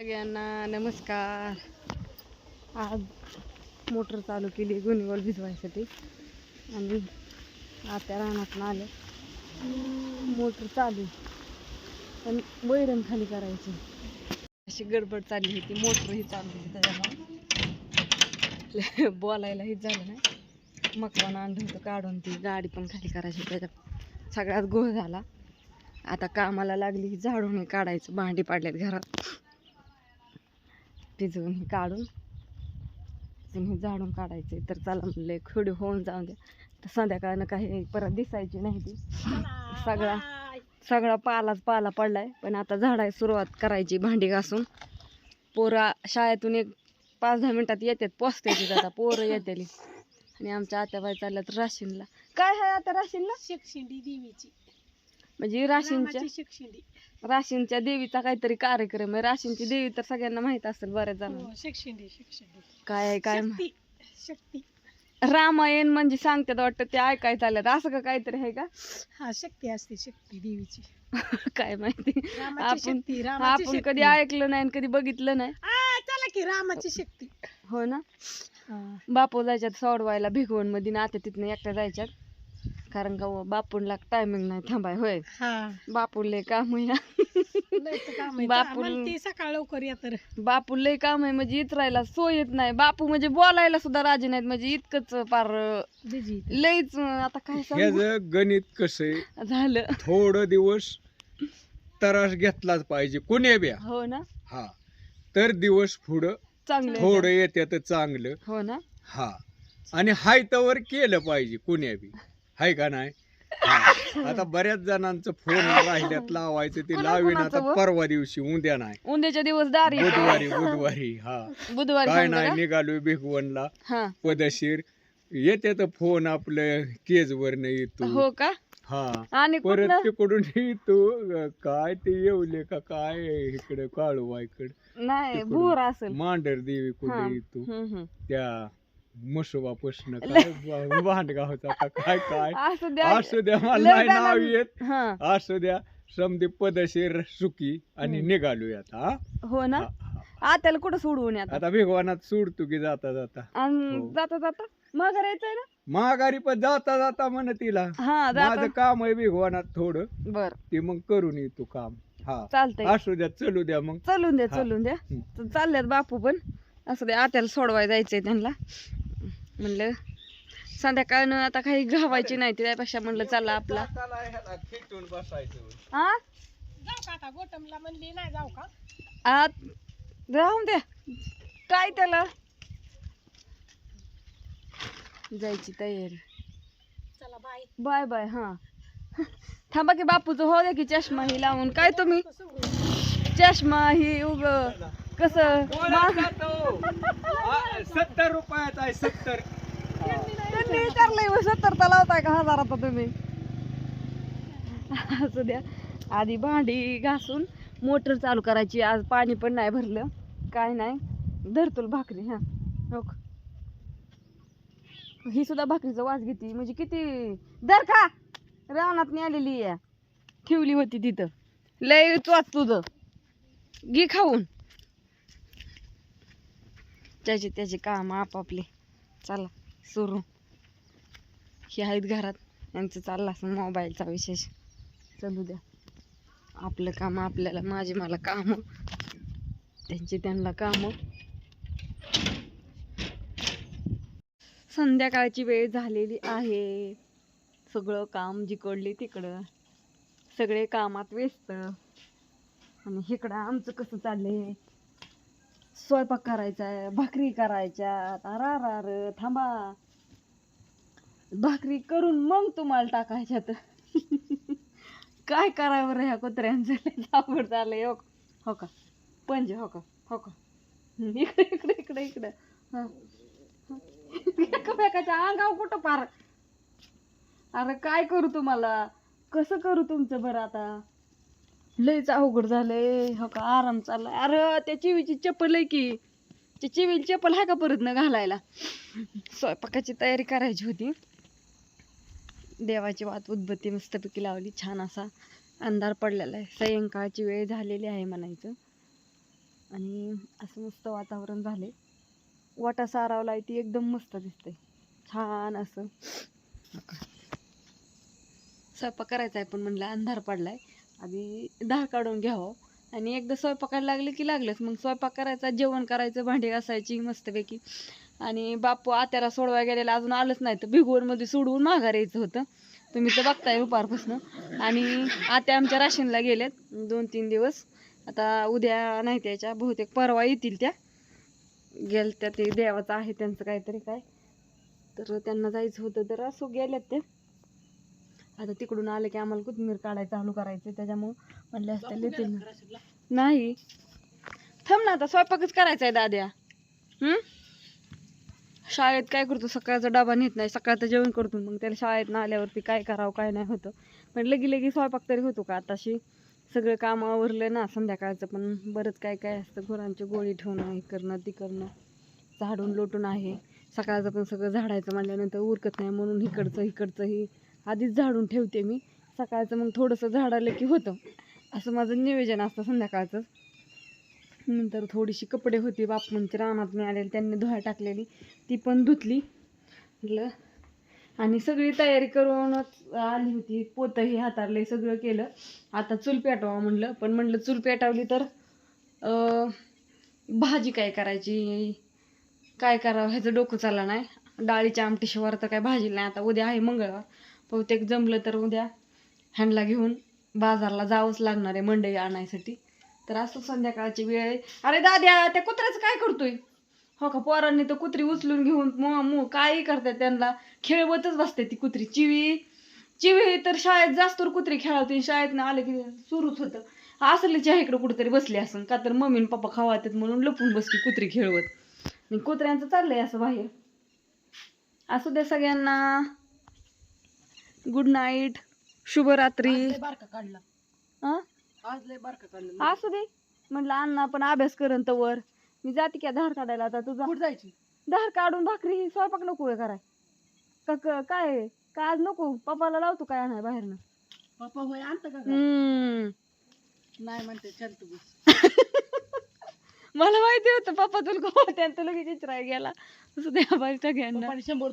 सगळ्यांना नमस्कार. आज मोटर चालू केली गुणीवर भिजवायसाठी. आणि आता रानातून आले. मोटर चालू आहे. पण वैरण खाली करायची. अशी गडबड चालली होती. मोटर ही चालू होती त्याच्यामुळे. बोलायलाही झालं नाही. मकवान आणलं होतं काढून ती गाडी पण खाली करायची. त्याच्यात सगळ्यात गोळ झाला. आता कामाला लागली झाडून काढायचं. भांडी पाडल्यात घरात. भिजवून हे काढून आणि हे झाडून काढायचे. तर चला म्हणले खडी होऊन जाऊन द्या तर संध्याकाळनं काही परत दिसायची नाही ती. सगळा सगळा पालाच पाला पडलाय. पण आता झाडाय सुरुवात करायची भांडी घासून. पोरं शाळेतून एक पाच दहा मिनिटात येतात पोचते आता पोरं येतेली आणि आमच्या आत्याबाई चालल्यात राशीनला. काय आहे आता राशीनला? शिक्षिंडी देवीची. म्हणजे शिक्षिंडी राशींच्या देवीचा काहीतरी कार्यक्रम आहे. राशींची देवी तर सगळ्यांना माहीत असेल बऱ्याच जणांना. हो, शिक्षिंडी काय आहे काय मा- शक्ती शक्ती. रामायण म्हणजे सांगतात वाटतं ते ऐकाय चालल्यात. असं का काहीतरी आहे का? हा शक्ती असते शक्ती देवीची. काय माहिती. रामाची आपण शक्ती रामाची आपण शक्ती. कधी ऐकलं नाही आणि कधी बघितलं नाही. आ, चला की रामाची शक्ती. हो ना? हा. बापू जायच्यात सोडवायला भिगवणमध्ये आता तिथनं एकट्या जायच्यात. कारण का बापूला टायमिंग नाही थांबाय होय. हा. बापू लय काम आहे. बापूल- ते सकाळ लवकर या तर. बापू लय काम आहे म्हणजे इतरायला सोय येत नाही. बापू म्हणजे बोलायला सुद्धा राजी नाहीत म्हणजे इतकंच पार लयच आता काय सांगू? गणित कसं आहे? झालं. थोडं दिवस त्रास घेतलाच पाहिजे कोणी ब्या हो ना? हा. तर दिवस पुढं चांगलं थोडं? येत्यात चांगलं. हो ना? हा. आणि हाय तवर केलं पाहिजे कोणी बी. हाय का नाही? हा. आता बऱ्याच जणांचं फोन राहिल्यात लावायचं ते कोणा- लावीन आता? परवा दिवशी उद्या नाही. उद्याच्या दिवस दारी. बुधवारी बुधवारी हा. बुधवारी काय नाही का? निघालोय भिगवणला हा. पदशीर. येते तर फोन आपलं केजवर नाही येतो. हो का? हा. आणि परत कुठलं तिकडून येतो. अं, काय ते येवले का काय इकडे काळूबाईकडे नाही तिकडून. भूर असेल. मांडर देवी हा. कुठे येतो? हम्म, हम्म. त्या मसोबापासून काय भांडगावचा का काय काय? असू द्या. असू द्या मला नाही नाव येत. हा. असू द्या. समधी पदशीर सुकी आणि. निघालोय आता हा? ना. आत्याला कुठं सोडवून आता आता भिगवानात सोडतो की जाता जाता. हो. जाता जाता? यायचंय ना? महागारी पण जाता जाता म्हण तिला. हा जाता. माझं काम आहे भिगवानात थोडं. बर. ते मग करून येतो काम. हा. चालतंय. असू द्या चलू द्या मग. चलून द्या हा. चलून द्या. चालल्यात बापू पण. असं द्या आत्याला सोडवाय जायचंय त्यांना. म्हणलं संध्याकाळनं आता काही घावायची नाही त्यापेक्षा म्हणलं चला आपला. खिटून बसायचं. हा जाऊ का आता गोटमला म्हणली नाही जाऊ का? आत राहून द्या. काय त्याला? जायची तयारी. चला बाय. बाय बाय हा. थांबा की बापूचं हो द्या की चष्मा ही लावून. काय तुम्ही? चष्मा ही उग कस? सत्तर रुपयात आहे सत्तर. त्यांनी विचारलंय "व सत्तरचा का का हजाराचा तुम्ही? असू द्या. आधी भांडी घासून मोटर चालू करायची. आज पाणी पण नाही भरलं. काय नाही. धरतो भाकरी हा. हो ही सुद्धा भाकरीचा वास घेते. म्हणजे किती? दर का रानात आलेली आहे. ठेवली होती तिथं. लय वाच तुझं. घे खाऊन. त्याचे त्याचे काम आपापले. चला सुरू. हे आहेत घरात. यांचं चाललं असं मोबाईलचा विशेष. चलू द्या. आपलं काम आपल्याला माझे मला काम. त्यांची त्यांना काम. संध्याकाळची वेळ झालेली आहे. सगळं काम जिकडले तिकडं. सगळे कामात व्यस्त. आणि इकडं आमचं कसं चाललंय? स्वयंपाक करायचा आहे भाकरी करायच्या अरा थांबा. भाकरी करून मग तुम्हाला टाकायच्यात काय करावं रे ह्या कुत्र्यांचं? लय अवघड झालंय हो. हो का? पंजे हो का? हो का? इकडे इकडे इकडे इकडे. हा. एकामेकाच्या अंगाव कुठं पार? अरे काय करू तुम्हाला? कसं करू तुमचं बरं आता? लयच अवघड झालंय. हो का? आराम चाललाय. अरे त्या चिवीची चप्पल आहे की? त्या चिवीची चप्पल आहे का परत न घालायला? स्वयंपाकाची तयारी करायची होती. देवाची वात उदबत्ती मस्तपैकी लावली. छान असा अंधार पडलेला आहे. सायंकाळची वेळ झालेली आहे म्हणायचं. आणि असं मस्त वातावरण झाले वाटा सारावला ती एकदम मस्त दिसते छान असं. स्वयंपाक करायचा आहे पण म्हणलं अंधार पडलाय. आधी धार काढून घ्यावं. आणि एकदा स्वयंपाकाला लागले की लागलंच. मग स्वयंपाक करायचा जेवण करायचं भांडी घासायची मस्तपैकी. आणि बापू आत्याला सोडवाय गेलेला अजून आलंच नाही. तर भिगवणमध्ये सोडवून माघार यायचं होतं. तुम्ही तर बघताय दुपारपासून आणि आत्या आमच्या राशीनला गेल्यात दोन तीन दिवस. आता उद्या नाही त्याच्या. बहुतेक परवा येतील त्या. गेल त्या ते देवाचं आहे त्यांचं काहीतरी काय. तर त्यांना जायचं होतं तर असो गेल्यात ते आता तिकडून आलं की आम्हाला कोथिंबीर काढायचं चालू करायचं. त्याच्यामुळं म्हणले असते येतील. नाही. थांब ना आता. स्वयंपाकच करायचा आहे दाद्या. हम्म शाळेत काय करतो? सकाळचा डबा नेत नाही सकाळचं जेवण करतो. मग त्याला शाळेत ना आल्यावरती काय करावं काय नाही होतं. पण लगी लगी स्वयंपाक तरी होतो का? आताशी सगळं काम आवरलं ना संध्याकाळचं पण बरंच काय काय असतं? गुरांची गोळी ठेवणं हे करणं ती करणं. झाडून लोटून आहे. सकाळचं पण सगळं झाडायचं म्हणल्यानंतर उरकत नाही म्हणून इकडचं इकडचं ही आधीच झाडून ठेवते मी. सकाळचं मग थोडंसं झाडालं की होतं. असं माझं नियोजन असतं संध्याकाळचं नंतर थोडीशी कपडे होती बापूंची रानात मिळालेली त्यांनी धुवा टाकलेली ती पण धुतली. म्हटलं आणि सगळी तयारी करूनच आली होती पोतही हातारले सगळं केलं. आता चूल पेटवा म्हणलं पण म्हणलं चूल पेटवली तर भाजी काय करायची काय करावं ह्याचं डोकं चाललं नाही. डाळीच्या आमटीशिवार तर काय भाजी नाही. आता उद्या आहे मंगळवार. बहुतेक जमलं तर उद्या हँडला घेऊन बाजारला जावंच लागणार आहे मंडई आणायसाठी. तर असं संध्याकाळची वेळ आहे. अरे दाद्या त्या कुत्र्याचं काय करतोय? हो का पोरांनी तर कुत्री उचलून घेऊन मो मो काही करतात त्यांना. खेळवतच बसते ती कुत्री. चिवी चिवी तर शाळेत जास्त कुत्री खेळवते शाळेत ना आले की सुरूच होतं. असलीच्या इकडं कुठेतरी बसली असं का तर मम्मी आणि पप्पा खावातात म्हणून लपून बसली कुत्री खेळवत. आणि कुत्र्यांचं चाललंय असं बाहेर. असू द्या सगळ्यांना. गुड नाईट शुभरात्री. बारका काढला. आज लय बारका काढला असू दे. म्हटलं अण्णा पण अभ्यास करण तर मी जाते की धार काढायला आता तुझा. कुठं जायची? धार काढून भाकरी ही स्वयंपाक नको आहे कराय. का क- काय? का आज नको? पप्पाला लावतो काय आणाय बाहेरनं? पप्पा होय आणतं का घरात? हम्म. नाही म्हणते चल तू बस. मला माहिती होतं पप्पा तुला होत्या तुला लगेच विचारायला गेला. असं द्या बाई सगळ्यांना पप्पाने शंभर